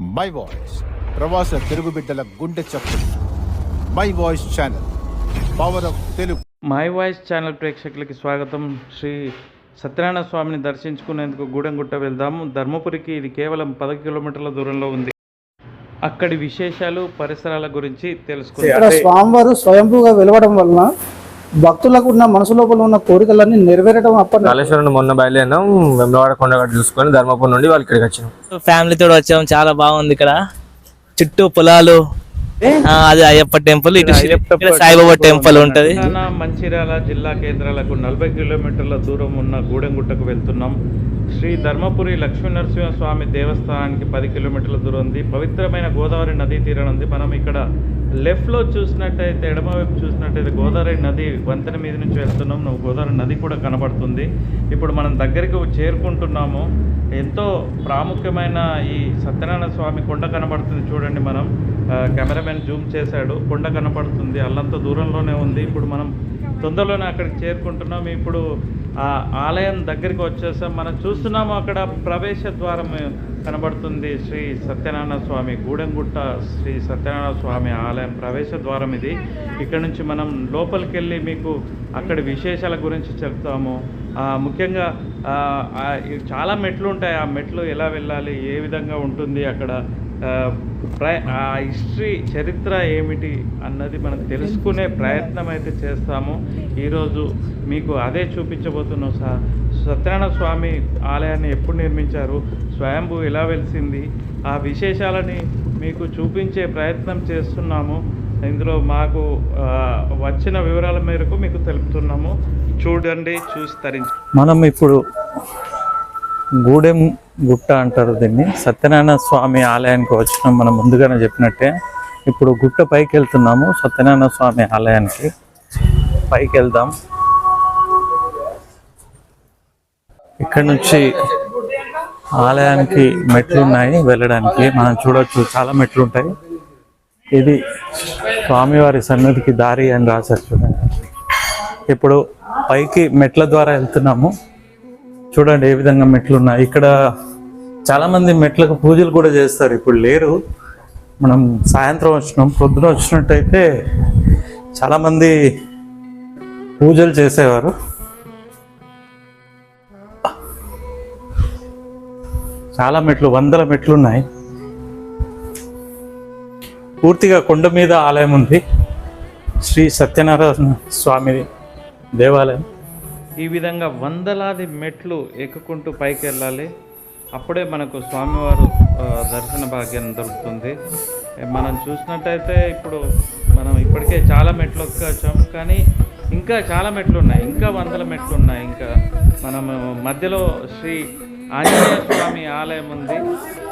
My voice ప్రవాస తెలుగు బిడ్డల గుండె చప్పుడు. My voice channel power of Telugu my voice channel ప్రేక్షకులకి స్వాగతం. శ్రీ సత్యనారాయణ స్వామిని దర్శించుకునేందుకు గూడెంగుట్ట వెళ్దాము. ధర్మపురికి ఇది కేవలం పది కిలోమీటర్ల దూరంలో ఉంది. అక్కడి విశేషాలు పరిసరాల గురించి తెలుసుకుందాం. స్వామివారు స్వయంభూగా వెలవడం వలన భక్తులకు ఉన్న మనసు లోపల ఉన్న కోరికలన్నీ నెరవేరడం అప్పటి కాళేశ్వరం మొన్న బయలుదేరినాం వెమ్లవాడ కొండగట్టు చూసుకొని ధర్మపురం నుండి వాళ్ళు ఇక్కడికి వచ్చినాం. ఫ్యామిలీతో వచ్చాము చాలా బాగుంది ఇక్కడ. చుట్టూ పొలాలు ఆ, అది అయ్యప్ప టెంపుల్ ఇటు సాయిబాబా టెంపుల్ ఉంటది. మంచిర్యాల జిల్లా కేంద్రాలకు నలభై కిలోమీటర్ల దూరం ఉన్న గూడెంగుట్టకు వెళ్తున్నాం. శ్రీ ధర్మపురి లక్ష్మీ నరసింహస్వామి దేవస్థానానికి పది కిలోమీటర్ల దూరం ఉంది. పవిత్రమైన గోదావరి నదీ తీరం ఉంది. మనం ఇక్కడ లెఫ్ట్లో చూసినట్టయితే ఎడమవైపు చూసినట్టయితే గోదావరి నది వంతెన మీద నుంచి వెళ్తున్నాం. నువ్వు గోదావరి నది కూడా కనబడుతుంది. ఇప్పుడు మనం దగ్గరికి చేరుకుంటున్నాము. ఎంతో ప్రాముఖ్యమైన ఈ సత్యనారాయణ స్వామి కొండ కనబడుతుంది చూడండి మనం. కెమెరామెన్ జూమ్ చేశాడు. కొండ కనబడుతుంది. అల్లంత దూరంలోనే ఉంది. ఇప్పుడు మనం తొందరలోనే అక్కడికి చేరుకుంటున్నాం. ఇప్పుడు ఆ ఆలయం దగ్గరికి వచ్చేసాం. మనం చూస్తున్నాము అక్కడ ప్రవేశ ద్వారం కనబడుతుంది. శ్రీ సత్యనారాయణ స్వామి గూడెంగుట్ట శ్రీ సత్యనారాయణ స్వామి ఆలయం ప్రవేశ ద్వారం ఇది. ఇక్కడ నుంచి మనం లోపలికి వెళ్ళి మీకు అక్కడి విశేషాల గురించి చెప్తాము. ముఖ్యంగా చాలా మెట్లు ఉంటాయి. ఆ మెట్లు ఎలా వెళ్ళాలి? ఏ విధంగా ఉంటుంది అక్కడ? ఆ, ఆ హిస్టరీ చరిత్ర ఏమిటి అన్నది మనం తెలుసుకునే ప్రయత్నం అయితే చేస్తాము. ఈరోజు మీకు అదే చూపించబోతున్నాం సార్. సత్యనారాయణ స్వామి ఆలయాన్ని ఎప్పుడు నిర్మించారు? స్వయంభూ ఎలా వెలిసింది? ఆ విశేషాలని మీకు చూపించే ప్రయత్నం చేస్తున్నాము. ఇందులో మాకు వచ్చిన వివరాల మేరకు మీకు తెలుపుతున్నాము. చూడండి చూసి తరించి. మనం ఇప్పుడు గూడెం గుట్ట అంటారు దీన్ని. సత్యనారాయణ స్వామి ఆలయానికి వచ్చినాం. మనం ముందుగానే చెప్పినట్టే ఇప్పుడు గుట్ట పైకి వెళ్తున్నాము సత్యనారాయణ స్వామి ఆలయానికి. పైకి వెళ్దాం. ఇక్కడ నుంచి ఆలయానికి మెట్లు ఉన్నాయి వెళ్ళడానికి. మనం చూడొచ్చు చాలా మెట్లు ఉంటాయి. ఇది స్వామివారి సన్నిధికి దారి అని రాశారు చూడండి. ఇప్పుడు పైకి మెట్ల ద్వారా వెళ్తున్నాము. చూడండి ఏ విధంగా మెట్లు ఉన్నాయి. ఇక్కడ చాలామంది మెట్లకు పూజలు కూడా చేస్తారు. ఇప్పుడు లేరు. మనం సాయంత్రం వచ్చినాం. పొద్దున వచ్చినట్టయితే చాలామంది పూజలు చేసేవారు. చాలా మెట్లు వందల మెట్లు ఉన్నాయి. పూర్తిగా కొండ మీద ఆలయం ఉంది. శ్రీ సత్యనారాయణ స్వామి దేవాలయం. ఈ విధంగా వందలాది మెట్లు ఎక్కుకుంటూ పైకి వెళ్ళాలి అప్పుడే మనకు స్వామివారు దర్శన భాగ్యం దొరుకుతుంది. మనం చూసినట్టయితే ఇప్పుడు మనం ఇప్పటికే చాలా మెట్లు వచ్చాం కానీ ఇంకా చాలా మెట్లు ఉన్నాయి. ఇంకా వందల మెట్లు ఉన్నాయి. ఇంకా మనము మధ్యలో శ్రీ ఆంజనేయ స్వామి ఆలయం ఉంది.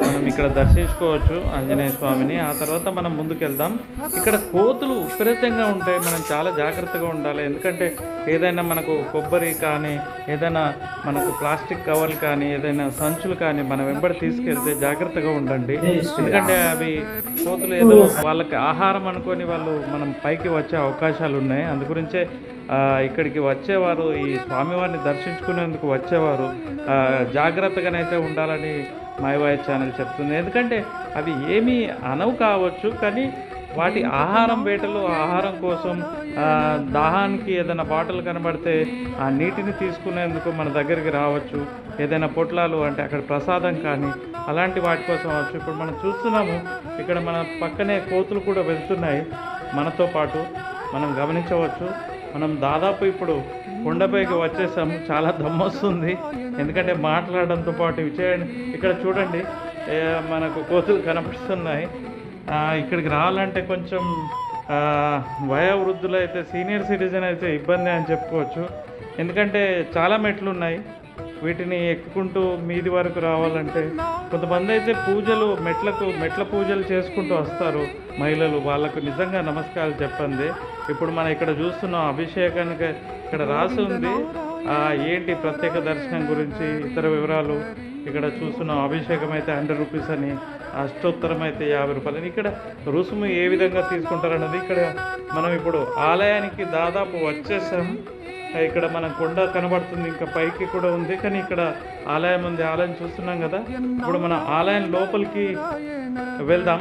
మనం ఇక్కడ దర్శించుకోవచ్చు ఆంజనేయ స్వామిని. ఆ తర్వాత మనం ముందుకెళ్దాం. ఇక్కడ కోతులు విపరీతంగా ఉంటాయి. మనం చాలా జాగ్రత్తగా ఉండాలి. ఎందుకంటే ఏదైనా మనకు కొబ్బరి కానీ ఏదైనా మనకు ప్లాస్టిక్ కవర్లు కానీ ఏదైనా సంచులు కానీ మనం వెంబడి తీసుకెళ్తే జాగ్రత్తగా ఉండండి. ఎందుకంటే అవి కోతులు ఏదో వాళ్ళకి ఆహారం అనుకొని వాళ్ళు మనం పైకి వచ్చే అవకాశాలు ఉన్నాయి. అందు గురించే ఇక్కడికి వచ్చేవారు ఈ స్వామివారిని దర్శించుకునేందుకు వచ్చేవారు. జాగ్రత్తగానైతే ఉండాలని మైవాయిస్ ఛానల్ చెప్తుంది. ఎందుకంటే అవి ఏమీ అనవు కావచ్చు కానీ వాటి ఆహారం వేటలు ఆహారం కోసం దాహానికి ఏదైనా బాటలు కనబడితే ఆ నీటిని తీసుకునేందుకు మన దగ్గరికి రావచ్చు. ఏదైనా పొట్లాలు అంటే అక్కడ ప్రసాదం కానీ అలాంటి వాటి కోసం వచ్చు ఇప్పుడు మనం చూస్తున్నాము ఇక్కడ మన పక్కనే కోతులు కూడా వెళ్తున్నాయి. మనతో పాటు మనం గమనించవచ్చు. మనం దాదాపు ఇప్పుడు కొండపైకి వచ్చేసాము చాలా దమ్మొస్తుంది. ఎందుకంటే మాట్లాడడంతో పాటు ఇవి చేయండి. ఇక్కడ చూడండి. మనకు కోతులు కనపడుతున్నాయి. ఇక్కడికి రావాలంటే కొంచెం వయోవృద్ధులు అయితే సీనియర్ సిటిజన్ అయితే ఇబ్బంది అని చెప్పుకోవచ్చు. ఎందుకంటే చాలా మెట్లు ఉన్నాయి వీటిని ఎక్కుకుంటూ మీది వరకు రావాలంటే కొంతమంది అయితే పూజలు మెట్లకు మెట్ల పూజలు చేసుకుంటూ వస్తారు మహిళలు. వాళ్ళకు నిజంగా నమస్కారాలు చెప్పండి. ఇప్పుడు మనం ఇక్కడ చూస్తున్నాం అభిషేకానికి ఇక్కడ రాసి ఉంది. ఏంటి ప్రత్యేక దర్శనం గురించి ఇతర వివరాలు? ఇక్కడ చూస్తున్నాం అభిషేకం అయితే హండ్రెడ్ రూపీస్ అని అష్టోత్తరం అయితే యాభై రూపాయలు అని. ఇక్కడ రుసుము ఏ విధంగా తీసుకుంటారన్నది ఇక్కడ మనం ఇప్పుడు ఆలయానికి దాదాపు వచ్చేసాం. ఇక్కడ మన కొండ కనబడుతుంది ఇంకా పైకి కూడా ఉంది కానీ ఇక్కడ ఆలయం ఉంది ఆలయం చూస్తున్నాం కదా. ఇప్పుడు మన ఆలయం లోపలికి వెళ్దాం.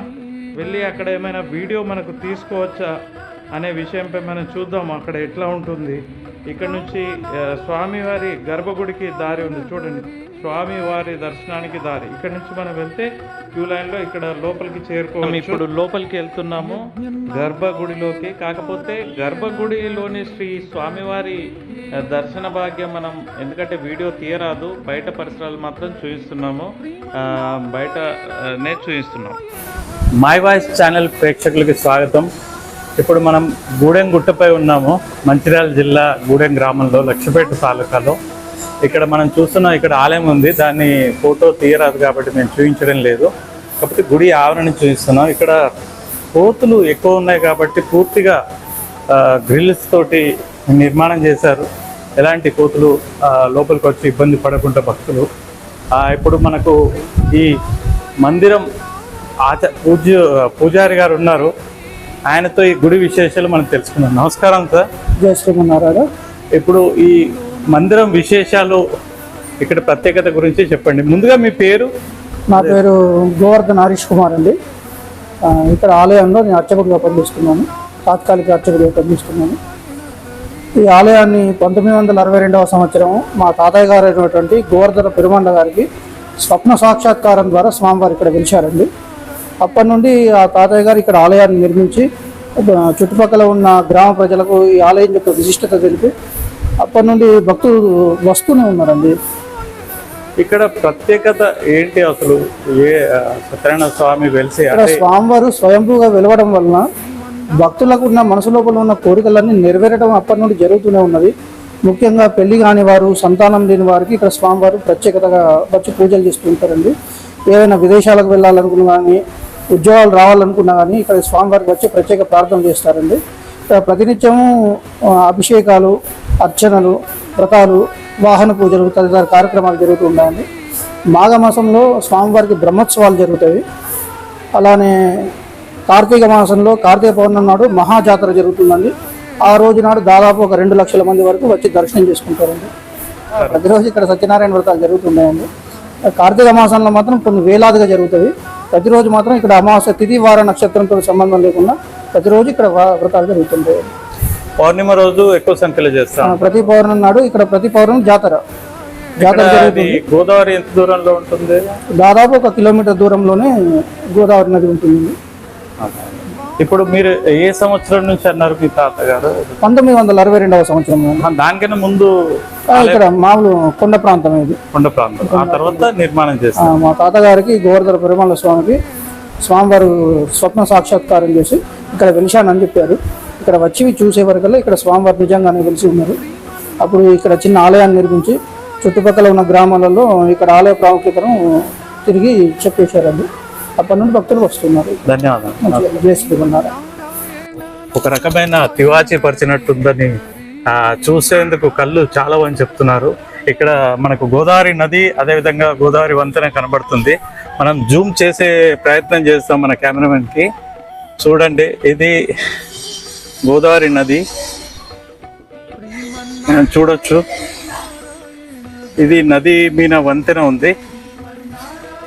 వెళ్ళి అక్కడ ఏమైనా వీడియో మనకు తీసుకోవచ్చా అనే విషయంపై మనం చూద్దాం అక్కడ ఎట్లా ఉంటుంది. ఇక్కడ నుంచి స్వామివారి గర్భగుడికి దారి ఉంది. చూడండి. స్వామివారి దర్శనానికి దారి. ఇక్కడ నుంచి మనం వెళ్తే క్యూ లైన్లో ఇక్కడ లోపలికి చేరుకోవాలి ఇప్పుడు లోపలికి వెళ్తున్నాము. గర్భగుడిలోకి. కాకపోతే గర్భగుడిలోని శ్రీ స్వామివారి దర్శన భాగ్యం మనం ఎందుకంటే వీడియో తీయరాదు. బయట పరిసరాలు మాత్రం చూపిస్తున్నాము ఆ, బయట ఆ, నే చూపిస్తున్నాం మై వాయిస్ ఛానల్ ప్రేక్షకులకి స్వాగతం. ఇప్పుడు మనం గూడెం గుట్టపై ఉన్నాము. మంచిర్యాల జిల్లా గూడెం గ్రామంలో లక్ష్మీపేట తాలూకాలో. ఇక్కడ మనం చూస్తున్నాం ఇక్కడ ఆలయం ఉంది. దాన్ని ఫోటో తీయరాదు కాబట్టి మేము చూపించడం లేదు. కాకపోతే గుడి ఆవరణ చూపిస్తున్నాం. ఇక్కడ కోతులు ఎక్కువ ఉన్నాయి కాబట్టి పూర్తిగా గ్రిల్స్ తోటి నిర్మాణం చేశారు. ఎలాంటి కోతులు లోపలికి వచ్చి ఇబ్బంది పడకుండా భక్తులు. ఇప్పుడు మనకు ఈ మందిరం ఆచ పూజ పూజారి గారు ఉన్నారు. ఆయనతో ఈ గుడి విశేషాలు మనం తెలుసుకుందాం. నమస్కారం సార్. జయ శ్రీమన్నారాయణ. ఇప్పుడు ఈ మందిరం విశేషాలు ఇక్కడ ప్రత్యేకత గురించి చెప్పండి. ముందుగా మీ పేరు? నా పేరు గోవర్ధన్ హరీష్ కుమార్ అండి. ఇక్కడ ఆలయంలో నేను అర్చకుడిగా పనిచేస్తున్నాను. తాత్కాలిక అర్చకుడిగా పనిచేస్తున్నాను. ఈ ఆలయాన్ని పంతొమ్మిది వందల అరవై రెండవ సంవత్సరం మా తాతయ్య గారు అయినటువంటి గోవర్ధన పెరుమండ గారికి స్వప్న సాక్షాత్కారం ద్వారా స్వామివారు ఇక్కడ వెలిచారండి అప్పటి నుండి ఆ తాతయ్య గారు ఇక్కడ ఆలయాన్ని నిర్మించి చుట్టుపక్కల ఉన్న గ్రామ ప్రజలకు ఈ ఆలయం యొక్క విశిష్టత తెలిపి అప్పటి నుండి భక్తులు వస్తూనే ఉన్నారండి. ఇక్కడ ప్రత్యేకత ఏంటి అసలు? ఏ సత్యనారాయణ స్వామి వెలిసి స్వామివారు స్వయంభూగా వెలవడం వలన భక్తులకు ఉన్న మనసు లోపల ఉన్న కోరికలన్నీ నెరవేరడం అప్పటి నుండి జరుగుతూనే ఉన్నది. ముఖ్యంగా పెళ్ళి కాని వారు సంతానం లేని వారికి ఇక్కడ స్వామివారు ప్రత్యేకతగా వచ్చి పూజలు చేస్తుంటారండి ఏదైనా విదేశాలకు వెళ్ళాలనుకున్నా కానీ ఉద్యోగాలు రావాలనుకున్నా కానీ ఇక్కడ స్వామివారికి వచ్చి ప్రత్యేక ప్రార్థన చేస్తారండి. ప్రతినిత్యము అభిషేకాలు అర్చనలు వ్రతాలు వాహన పూజలు తదితర కార్యక్రమాలు జరుగుతూ ఉన్నాయండి మాఘమాసంలో స్వామివారికి బ్రహ్మోత్సవాలు జరుగుతాయి. అలానే కార్తీక మాసంలో కార్తీక పౌర్ణమి నాడు మహాజాతర జరుగుతుందండి. ఆ రోజు నాడు దాదాపు ఒక రెండు లక్షల మంది వరకు వచ్చి దర్శనం చేసుకుంటారండి. ప్రతిరోజు ఇక్కడ సత్యనారాయణ వ్రతాలు జరుగుతున్నాయండి కార్తీక మాసంలో మాత్రం కొన్ని వేలాదిగా జరుగుతాయి. ప్రతిరోజు మాత్రం ఇక్కడ అమావాస్య తిథి వార నక్షత్రంతో సంబంధం లేకుండా ప్రతిరోజు ఇక్కడ వ్రతాలు జరుగుతుంటాయి. పౌర్ణిమ రోజు ఎక్కువ సంఖ్యలో చేస్తాం. ప్రతి పౌర్ణమి నాడు ఇక్కడ ప్రతి పౌర్ణమి జాతర. జరుగుతుంది. గోదావరి ఎంత దూరంలో ఉంటుంది? దాదాపు ఒక కిలోమీటర్ దూరంలోనే గోదావరి నది ఉంటుంది. ఇప్పుడు మీరు ఏ సంవత్సరం నుంచి అన్నారు మీ తాతగారు? పంతొమ్మిది వందల అరవై రెండవ సంవత్సరం. దానికన్నా ముందు ఇక్కడ మామూలు కొండ ప్రాంతం ఇది. కొండ ప్రాంతం. ఆ తర్వాత నిర్మాణం చేస్తారు మా తాతగారికి గోవర్ధన పెరుమాళ స్వామికి స్వామివారు స్వప్న సాక్షాత్కారం చేసి ఇక్కడ వెలిశానని చెప్పారు. ఇక్కడ వచ్చి చూసే వరకల్లా ఇక్కడ స్వామివారు నిజంగానే వెలిసి ఉన్నారు. అప్పుడు ఇక్కడ చిన్న ఆలయాన్ని నిర్మించి చుట్టుపక్కల ఉన్న గ్రామాలలో ఇక్కడ ఆలయ ప్రాముఖ్యతను తిరిగి చెప్పేశారండి. అప్పటి నుండి భక్తులు వస్తున్నారు. ధన్యవాదాలు. చేసుకున్నారు ఒక రకమైన తివాచి పరిచినట్టుందని ఆ, చూసేందుకు కళ్ళు చాలా అని చెప్తున్నారు. ఇక్కడ మనకు గోదావరి నది అదేవిధంగా గోదావరి వంతెన కనబడుతుంది. మనం జూమ్ చేసే ప్రయత్నం చేస్తాం మన కెమెరామెన్కి. చూడండి ఇది గోదావరి నది. మనం చూడొచ్చు. ఇది నది మీద వంతెన ఉంది.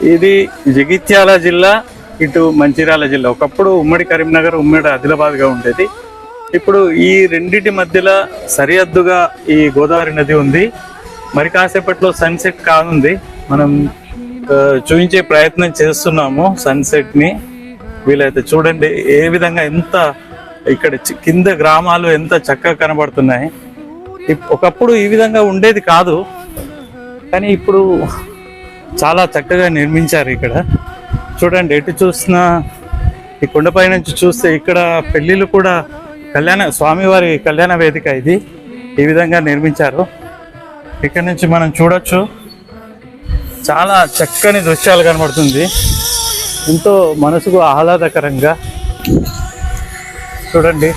ఇది జగిత్యాల జిల్లా ఇటు మంచిర్యాల జిల్లా. ఒకప్పుడు ఉమ్మడి కరీంనగర్ ఉమ్మడి ఆదిలాబాద్గా ఉండేది. ఇప్పుడు ఈ రెండింటి మధ్యలో సరిహద్దుగా ఈ గోదావరి నది ఉంది. మరి కాసేపట్లో సన్సెట్ కానుంది. మనం చూపించే ప్రయత్నం చేస్తున్నాము సన్సెట్ని వీలైతే చూడండి ఏ విధంగా ఎంత ఇక్కడ చి- కింద గ్రామాలు ఎంత చక్కగా కనబడుతున్నాయి. ఒకప్పుడు ఈ విధంగా ఉండేది కాదు. కానీ ఇప్పుడు చాలా చక్కగా నిర్మించారు ఇక్కడ. చూడండి ఎటు చూసినా ఈ కొండపై నుంచి చూస్తే ఇక్కడ పెళ్ళిళ్ళు కూడా కళ్యాణ స్వామివారి కళ్యాణ వేదిక ఇది. ఈ విధంగా నిర్మించారు. ఇక్కడ నుంచి మనం చూడొచ్చు. చాలా చక్కని దృశ్యాలు కనబడుతుంది. ఎంతో మనసుకు ఆహ్లాదకరంగా. చూడండి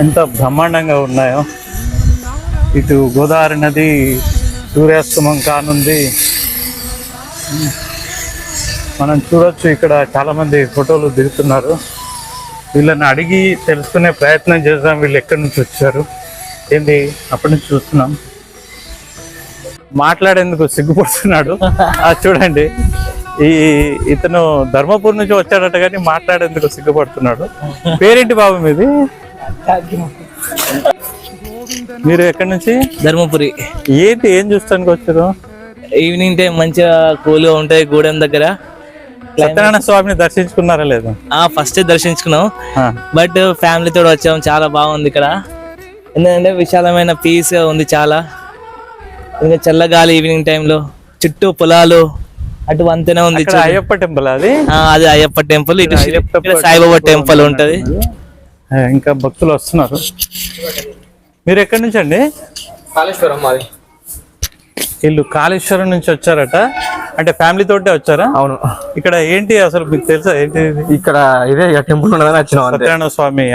ఎంత బ్రహ్మాండంగా ఉన్నాయో. ఇటు గోదావరి నది సూర్యాస్తమం కానుంది. మనం చూడొచ్చు ఇక్కడ చాలా మంది ఫోటోలు దిగుతున్నారు. వీళ్ళని అడిగి తెలుసుకునే ప్రయత్నం చేద్దాం వీళ్ళు ఎక్కడి నుంచి వచ్చారు. ఏంది? అప్పటి నుంచి చూస్తున్నాం. మాట్లాడేందుకు సిగ్గుపడుతున్నాడు. చూడండి. ఈ ఇతను ధర్మపూర్ నుంచి వచ్చాడట కానీ మాట్లాడేందుకు సిగ్గుపడుతున్నాడు. పేరేంటి బాబు మీది? మీరు ఎక్కడి నుంచి? ధర్మపురి. ఏంటి? ఏం చూస్తానికి వచ్చారు? ఈవినింగ్ టైం మంచిగా కూల్గా ఉంటాయి గూడెం దగ్గర. సత్యనారాయణ స్వామిని దర్శించుకున్నారా లేదు? ఆ ఫస్ట్ దర్శించుకున్నాం. బట్ ఫ్యామిలీతో వచ్చాం చాలా బాగుంది ఇక్కడ. ఎందుకంటే విశాలమైన పీస్ ఉంది చాలా. ఇంకా చల్లగాలి ఈవినింగ్ టైంలో. చుట్టూ పొలాలు అటు వంతెన ఉంది. అయ్యప్ప టెంపుల్ అది? ఆ, అది అయ్యప్ప టెంపుల్ ఇటు సాయిబాబా టెంపుల్ ఉంటది. ఇంకా భక్తులు వస్తున్నారు. మీరు ఎక్కడి నుంచి అండి? కాళేశ్వరం మాది. వీళ్ళు కాళేశ్వరం నుంచి వచ్చారట. అంటే ఫ్యామిలీ తోటే వచ్చారా? అవును. ఇక్కడ ఏంటి అసలు మీకు తెలుసా? ఏంటి? ఇక్కడ ఇదే టెంపుల్ ఉన్నదని వచ్చినాం సత్యనారాయణ స్వామి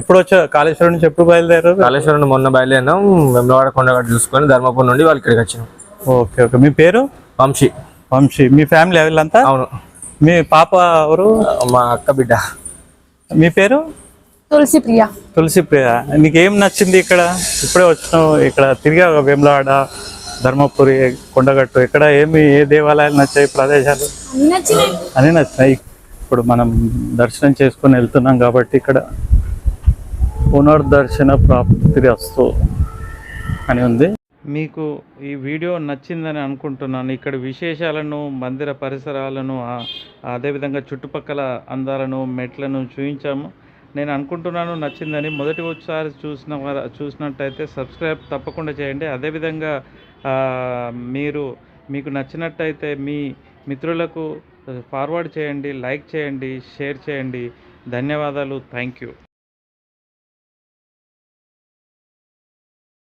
ఎప్పుడు వచ్చారు? కాళేశ్వరం నుంచి ఎప్పుడు బయలుదేరారు? కాళేశ్వరం మొన్న బయలుదేరినాం. వెమ్లవాడ కొండగట్టు చూసుకొని ధర్మపురం నుండి వాళ్ళు ఇక్కడికి వచ్చినాం. Okay okay. మీ పేరు? వంశీ. వంశీ. మీ ఫ్యామిలీ వీళ్ళంతా? అవును. మీ పాప ఎవరు? మా అక్క బిడ్డ. మీ పేరు? తులసి ప్రియ తులసి ప్రియ నీకేం నచ్చింది ఇక్కడ? ఇప్పుడే వచ్చినావు ఇక్కడ. తిరిగా వేములవాడ ధర్మపురి కొండగట్టు. ఇక్కడ ఏమి ఏ దేవాలయాలు నచ్చాయి ప్రదేశాలు? అన్ని నచ్చినాయి. అని నచ్చినాయి. ఇప్పుడు మనం దర్శనం చేసుకొని వెళ్తున్నాం కాబట్టి ఇక్కడ పునర్దర్శన ప్రాప్తి వస్తు అని ఉంది. మీకు ఈ వీడియో నచ్చిందని అనుకుంటున్నాను. ఇక్కడ విశేషాలను మందిర పరిసరాలను అదేవిధంగా చుట్టుపక్కల అందాలను మెట్లను చూపించాము నేను అనుకుంటున్నాను నచ్చిందని. మొదటి ఒకసారి చూసిన చూసినట్టయితే సబ్స్క్రైబ్ తప్పకుండా చేయండి. అదేవిధంగా మీరు మీకు నచ్చినట్టయితే మీ మిత్రులకు ఫార్వర్డ్ చేయండి లైక్ చేయండి షేర్ చేయండి. ధన్యవాదాలు. Thank you.